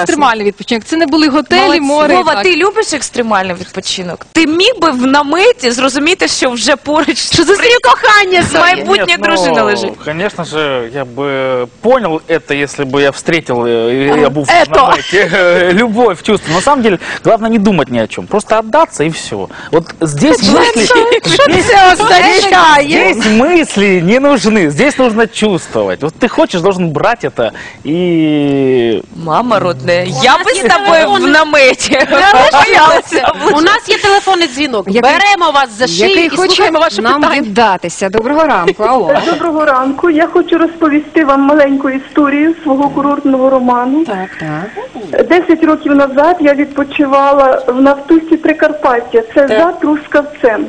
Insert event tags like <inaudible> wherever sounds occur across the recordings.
Екстремальний відпочинок. Це не були готелі, Молодці. море. і Вова, так. ти любиш екстремальний відпочинок? Ти міг би в наметі зрозуміти, що вже поруч Що зустрів кохання з своє. майбутня Нет, ну, дружина лежить. Конечно же, я бы понял это, если бы я встретил, э, и обувшись это. на мете, э, любовь, чувство. На самом деле, главное не думать ни о чем. Просто отдаться и все. Вот здесь мысли... <laughs> здесь- це означає? Здесь мысли не нужны, здесь нужно чувствовать. Вот ты хочешь, должен брать это и... Мама родне, я би з тобою в наметі. <laughs> Боялася. У нас є телефонний дзвінок. Який- Беремо вас за шию Який і хоче слухаємо ваше нам питання. віддатися. Доброго ранку, алло. <laughs> Доброго ранку. Я хочу розповісти вам маленьку історію свого курортного роману. Так, так. Десять років назад я відпочивала в Нафтусі Прикарпаття. Це за Трускавцем.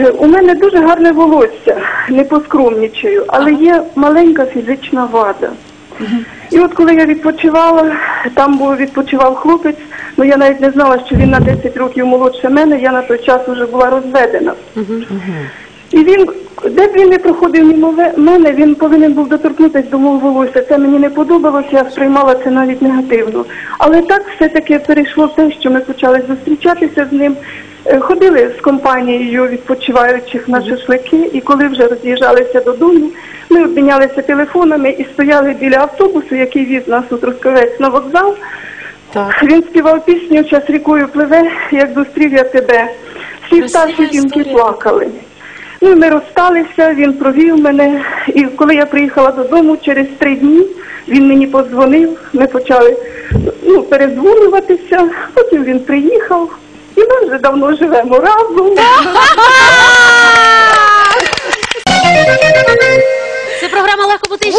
Е, У мене дуже гарне волосся, не поскромнічаю, але є маленька фізична вада. І от коли я відпочивала, там був відпочивав хлопець, ну я навіть не знала, що він на 10 років молодше мене, я на той час вже була розведена. І він, де б він не проходив мимо мене, він повинен був доторкнутися до мого волосся. Це мені не подобалося, я сприймала це навіть негативно. Але так все-таки перейшло те, що ми почали зустрічатися з ним. Е, Ходили з компанією відпочиваючих на шашлики, і коли вже роз'їжджалися додому, ми обмінялися телефонами і стояли біля автобусу, який віз нас у Трускавець на вокзал. Він співав пісню Час рікою пливе, як зустрів я тебе. Всі старші жінки плакали. Ну, ми розсталися, він провів мене. І коли я приїхала додому через три дні, він мені подзвонив, ми почали ну, передзвонюватися, потім він приїхав. І ми вже давно живемо разом. Це програма Легко бути.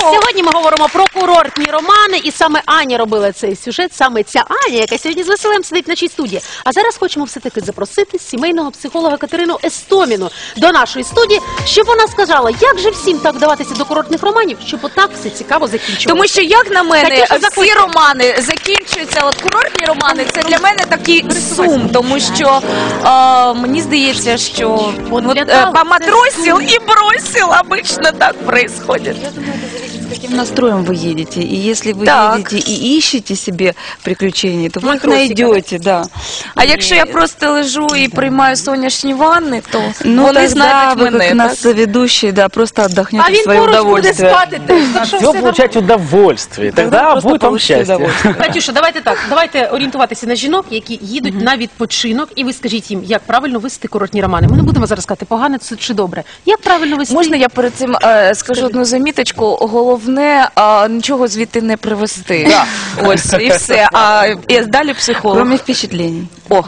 Сьогодні ми говоримо про курортні романи, і саме Аня робила цей сюжет. Саме ця Аня, яка сьогодні з Василем сидить в нашій студії. А зараз хочемо все-таки запросити сімейного психолога Катерину Естоміну до нашої студії, щоб вона сказала, як же всім так вдаватися до курортних романів, щоб отак все цікаво закінчувалося. Тому що, як на мене, Катюша, всі заходьте. романи закінчуються, от курортні романи, це для мене такий сум, тому що е, мені здається, що От от, для е, того поматросил і бросил, обычно так происходит. С каким настроем вы едете? И если вы так. едете и ищете себе приключений, то вы их Матросика. найдете, да. А якщо я просто лежу і приймаю сонячні ванни, то Ну, вони тогда знають вы, мене. как так? нас соведущий, да, просто отдохнете А в він свое поруч буде удовольствие. спати. Так що Все все получать удовольствие. Тогда просто будет вам получите счастье. удовольствие. Катюша, давайте так. Давайте орієнтуватися на жінок, які їдуть на відпочинок, і ви скажіть їм, як правильно вести курортні романи. Ми не будемо зараз сказати, погане це чи добре. Як правильно вести? Можна я перед цим е, скажу одну заміточку? Головне е, нічого звідти не привезти. Ось і все. А і далі психолог. Кроме впечатлений. О,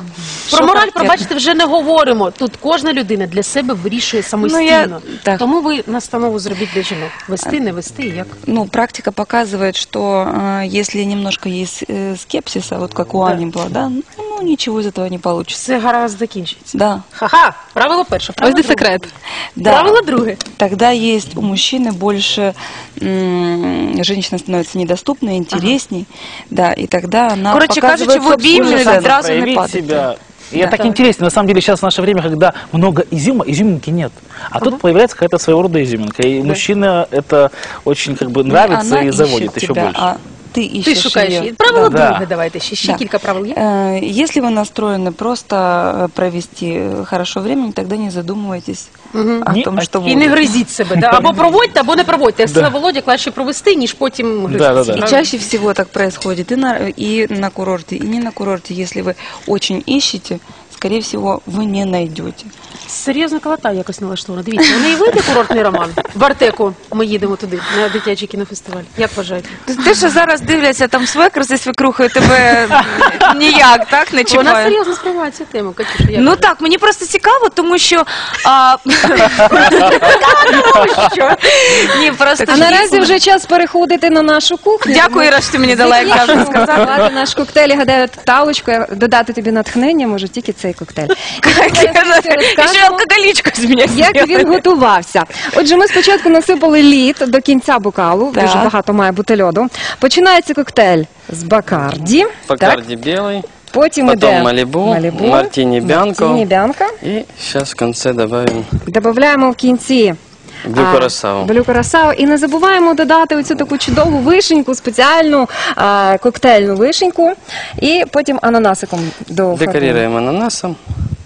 Про мораль, пробачте, вже не говоримо. Тут кожна людина для себе вирішує самостійно. так. Тому ви настанову зробіть для жінок. Вести, не вести, як. Ну, практика показывает, что э, если немножко есть э, скепсиса, вот как у Да. Ани было, да, ну, ничего из этого не получится. Все гаразд закінчиться. Да, Ха-ха, правило перше. Ось Правило де друге. секрет. да. Правило друге. Тогда есть у мужчины больше, м, женщина становится недоступной, интересней, да, и тогда она Короче, показывает кажучи, в собственную ценность. сразу не проявить падать. себя. И это так интересно. На самом деле сейчас в наше время, когда много изюма, изюминки нет. А тут появляется какая-то своего рода изюминка. И мужчина это очень как бы нравится она и заводит ищет еще тебя, больше. а ты Ти ищешь шукаєш её. її. Правило Да. друге, давайте ще. Ще Да. кілька правил є. Э, Если вы настроены просто э, провести э, хорошо время, тогда не задумывайтесь о Ни том, о- что І будет. не гризіть себе, да? або проводьте, або не проводьте. Як сказав Володя, краще провести, ніж потім гризти. Да, да, да. Правильно? И чаще всего так происходит и на, и на курорте, и не на курорте. Если вы очень ищете, скорее всего, вы не найдете. Серйозно калата якось налаштована. Дивіться, у неї вийде курортний роман. В Артеку ми їдемо туди, на дитячий кінофестиваль. Як вважаєте? Те, що зараз дивляться там свекр зі свекрухою, тебе ніяк так не Вона серйозно сприймає цю тему, Катюша. як Ну вважаєте? так, мені просто цікаво, тому що. А... тому що. Ні, просто А наразі дійсно. вже час переходити на нашу кухню. Дякую, Іра, що ти мені дала, як завжди сказати. Давати наш коктейль, гадаю, талочку, додати тобі натхнення, може тільки цей коктейль. <laughs> Ще алкоголічку з мене Як він готувався? Отже, ми спочатку насипали лід до кінця бокалу, Так. дуже багато має бути льоду. Починається коктейль з бакарді. Так? Бакарди белый, Потім потом іде Малибу, Малібу, Мартини Бянко. Мартіні Бянка. И сейчас в конце добавим Додаємо в кінці Блю А, Блю Курасау. І не забуваємо додати оцю таку чудову вишеньку, спеціальну а, коктейльну вишеньку. І потім ананасиком до Декоріруємо ананасом.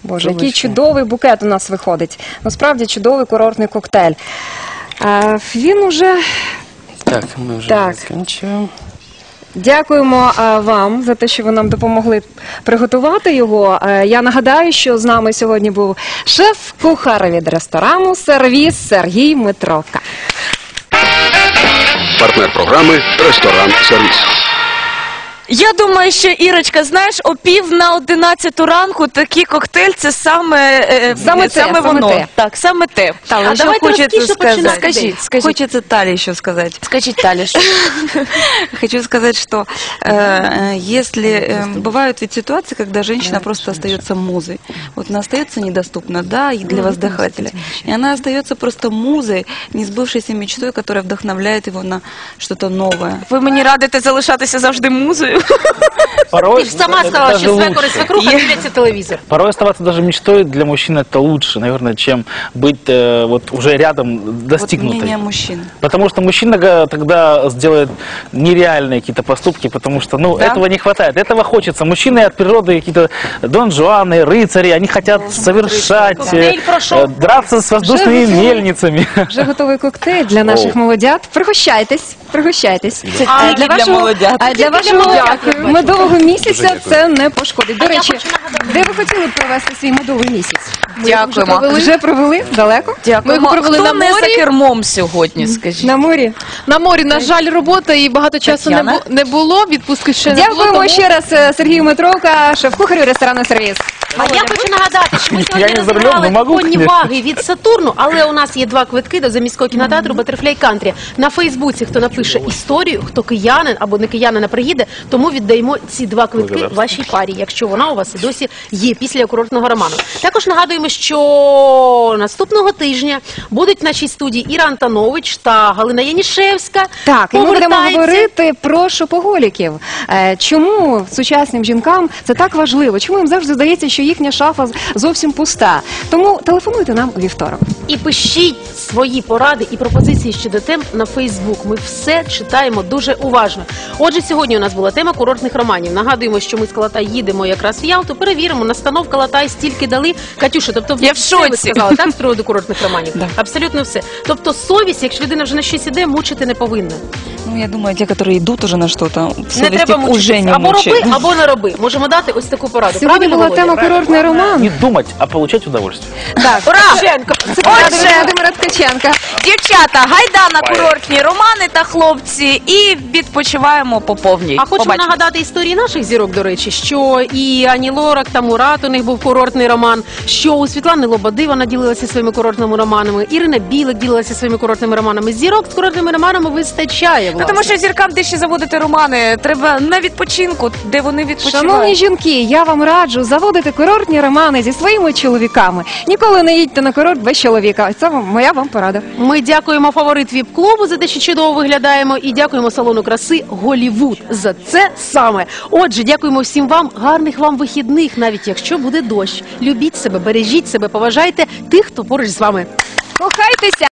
Боже, який чудовий букет у нас виходить. Насправді чудовий курортний коктейль. А, він уже Так, ми вже Так. заканчиваем. Дякуємо вам за те, що ви нам допомогли приготувати його. Я нагадаю, що з нами сьогодні був шеф-кухар від ресторану сервіс Сергій Митровка. Партнер програми Ресторан Сервіс. Я думаю, що Ірочка, знаєш, о пів на одинадцяту ранку такий коктейль це саме, е, Саме те, саме воно. те. Так, саме те. А еще давайте хочется розкіше сказать. починати. Скажіть, скажіть. Хочется Тали еще сказать. Скажіть далі. що- <laughs> Хочу сказать, что э, э, если э, бывают ведь ситуации, когда женщина просто остается музой. Вот она остается недоступна, да, и для воздыхателя. И она остается просто музой, не сбывшейся мечтой, которая вдохновляет его на что-то новое. Ви мені радите залишатися завжди музою. Порой Ти ж сама это сказала, даже що свекор і лучше. свекруха дивляться телевізор. Порой оставаться даже мечтой для мужчины это лучше, наверное, чем быть э, вот уже рядом Вот достигнутой. мнение мужчин. Потому что мужчина га- тогда сделает нереальные какие-то поступки, потому что, ну, Да. этого не хватает. Этого хочется. Мужчины от природы какие-то Дон Жуаны, рыцари, они хотят совершать, э, Коктейль прошел. э, драться с воздушными Уже мельницами. <laughs> Вже готовий коктейль для наших молодят. Пригощайтесь, пригощайтесь. А, Е, для молодят. а для Тільки для вашого Ви медового місяця це не пошкодить. До речі, де ви хотіли б провести свій медовий місяць? Дякуємо. Вже провели далеко? Дякуємо. Ми його провели Хто на не морі? за кермом сьогодні, скажіть? На морі. На морі, на жаль, робота і багато часу не, Тетяна? бу- не було. Відпустки ще не було. Дякуємо тому- ще раз е, Сергію Метровка, шеф-кухарю ресторану сервіс. А я хочу нагадати, що ми сьогодні не розіграли конні ваги від Сатурну, але у нас є два квитки до заміського кінотеатру Батерфляй Кантрі. На Фейсбуці, хто напише історію, хто киянин або не киянина приїде, тому віддаємо ці два квитки вашій парі, якщо вона у вас і досі є після курортного роману. Також нагадуємо, що наступного тижня будуть в нашій студії Іра Антонович та Галина Янішевська. Так, і ми будемо говорити про шопоголіків. Е, Чому сучасним жінкам це так важливо? Чому їм завжди здається, що їхня шафа зовсім пуста? Тому телефонуйте нам у вівторок. І пишіть свої поради і пропозиції щодо тем на Фейсбук. Ми все читаємо дуже уважно. Отже, сьогодні у нас була тема курортних романів. Нагадуємо, що ми з Калатай їдемо якраз в Ялту. Перевіримо, настанов Калатай стільки дали. Катюша, тобто Я в все ви шоці. сказали, так, з приводу курортних романів? Абсолютно все. Тобто совість, якщо людина вже на щось іде, мучити не повинна. Ну, я думаю, те, которые идут уже на что-то, Не совесть треба их уже мучитися. не Або мучает. роби, або не роби. Можемо дати ось таку пораду. Сьогодні Правильно, була Володя? тема курортний роман. Не думать, а получать удовольствие. Так, Ура! Це Володимира Ткаченка. дівчата, гайда на курортні романи та хлопці і відпочиваємо по повній. А хочу Побачимо. нагадати історії наших зірок, до речі, що і Ані Лорак та Мурат у них був курортний роман. Що у Світлани Лободи вона ділилася своїми курортними романами. Ірина Білик ділилася своїми курортними романами. Зірок з курортними романами вистачає. Ну, власне. тому що зіркам де ще заводити романи, треба на відпочинку, де вони відпочивають. Шановні жінки, я вам раджу заводити курортні романи зі своїми чоловіками. Ніколи не їдьте на курорт без чоловіка. Це моя вам порада. Ми дякуємо фаворит віп клубу за те, що чудово виглядаємо, і дякуємо салону краси Голівуд за це саме. Отже, дякуємо всім вам, гарних вам вихідних, навіть якщо буде дощ. Любіть себе, бережіть себе, поважайте тих, хто поруч з вами. Кохайтеся!